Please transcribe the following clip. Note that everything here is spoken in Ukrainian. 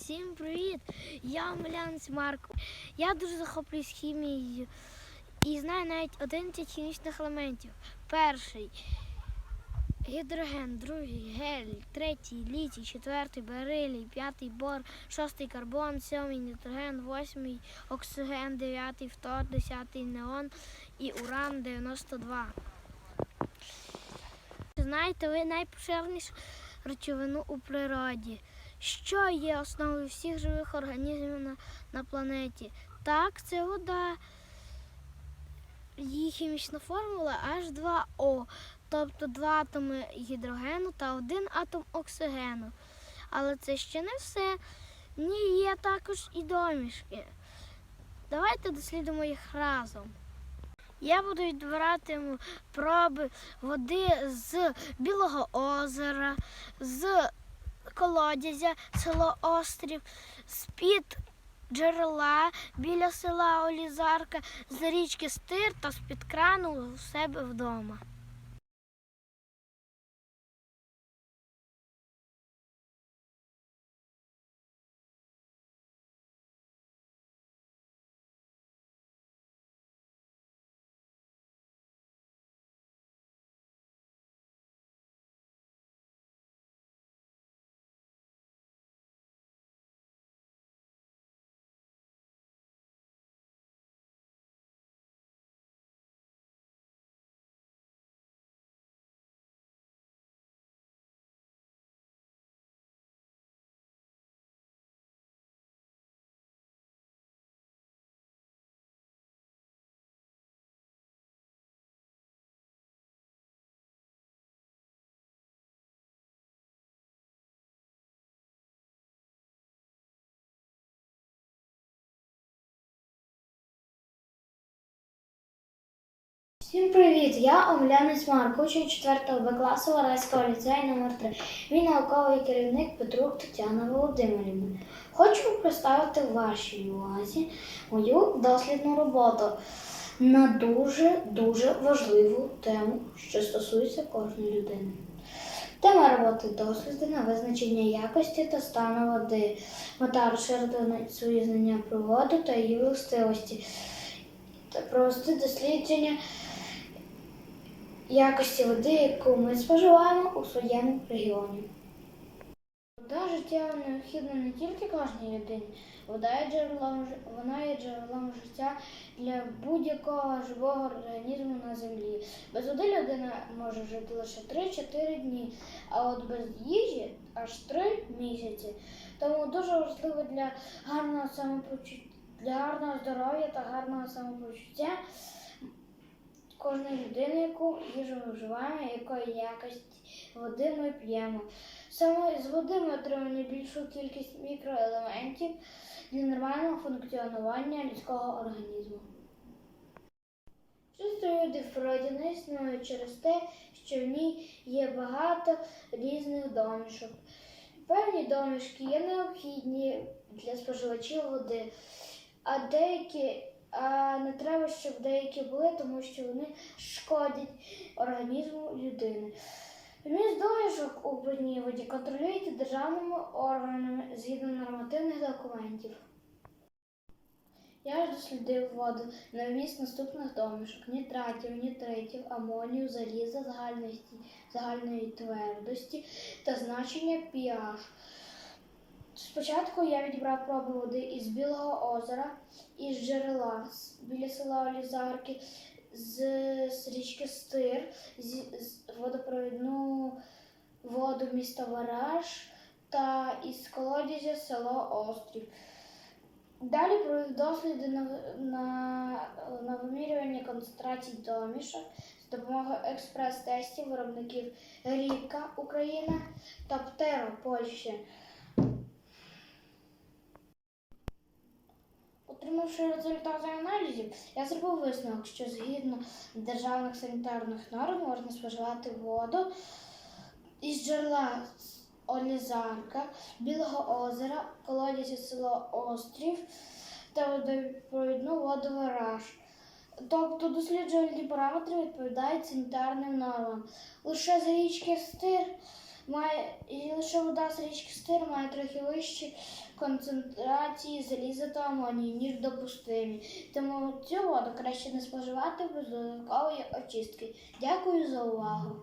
Всім привіт! Я Омелянець Марко. Я дуже захоплююсь хімією і знаю навіть 11 хімічних елементів. Перший гідроген, другий гель, третій літій, четвертий берилій, п'ятий бор, шостий карбон, сьомий нітроген, восьмий оксиген, дев'ятий фтор, десятий неон і уран 92. Знаєте ви найпоширенішу речовину у природі? Що є основою всіх живих організмів на, на планеті? Так, це вода. Її хімічна формула H2O, тобто два атоми гідрогену та один атом оксигену. Але це ще не все. Ні, є також і домішки. Давайте дослідимо їх разом. Я буду відбирати проби води з Білого озера, з колодязя, село Острів, з-під джерела біля села Олізарка, з річки Стир та з-під крану у себе вдома. Всім привіт! Я Омлянець Марк, учень 4 Б класу Вараського ліцею номер 3 Мій науковий керівник Петрук Тетяна Володимирівна. Хочу представити вашій увазі мою дослідну роботу на дуже-дуже важливу тему, що стосується кожної людини. Тема роботи досліди на визначення якості та стану води. Мета розширити свої знання про воду та її властивості та провести дослідження якості води, яку ми споживаємо у своєму регіоні. Вода життєво необхідна не тільки кожній людині, вода є джерелом, вона є джерелом життя для будь-якого живого організму на землі. Без води людина може жити лише 3-4 дні, а от без їжі аж 3 місяці. Тому дуже важливо для гарного самопочуття, для гарного здоров'я та гарного самопочуття кожної людини, яку їжу вживаємо, якої якості води ми п'ємо. Саме з води ми отримуємо більшу кількість мікроелементів для нормального функціонування людського організму. Води в природі не існує через те, що в ній є багато різних домішок. Певні домішки є необхідні для споживачів води, а деякі а не треба, щоб деякі були, тому що вони шкодять організму людини. Вміст домішок у питній воді контролюється державними органами згідно нормативних документів. Я ж дослідив воду на вміст наступних домішок нітратів, нітритів, амонію, заліза, загальної, твердості та значення pH. Спочатку я відібрав проби води із Білого озера, із джерела біля села Олізарки, з, річки Стир, з, водопровідну воду міста Вараж та із колодязя село Острів. Далі провів досліди на, на, на вимірювання концентрацій домішок з допомогою експрес-тестів виробників Ріка Україна та Птеро Польща. Отримавши результати аналізів, я зробив висновок, що згідно державних санітарних норм можна споживати воду із джерела Олізарка, Білого озера, колодязі село Острів та водопровідну воду Вараж. Тобто досліджувальні параметри відповідають санітарним нормам. Лише з річки Стир має і лише вода з річки Стир має трохи вищі концентрації заліза та амонії, ніж допустимі. Тому цю воду краще не споживати без додаткової очистки. Дякую за увагу.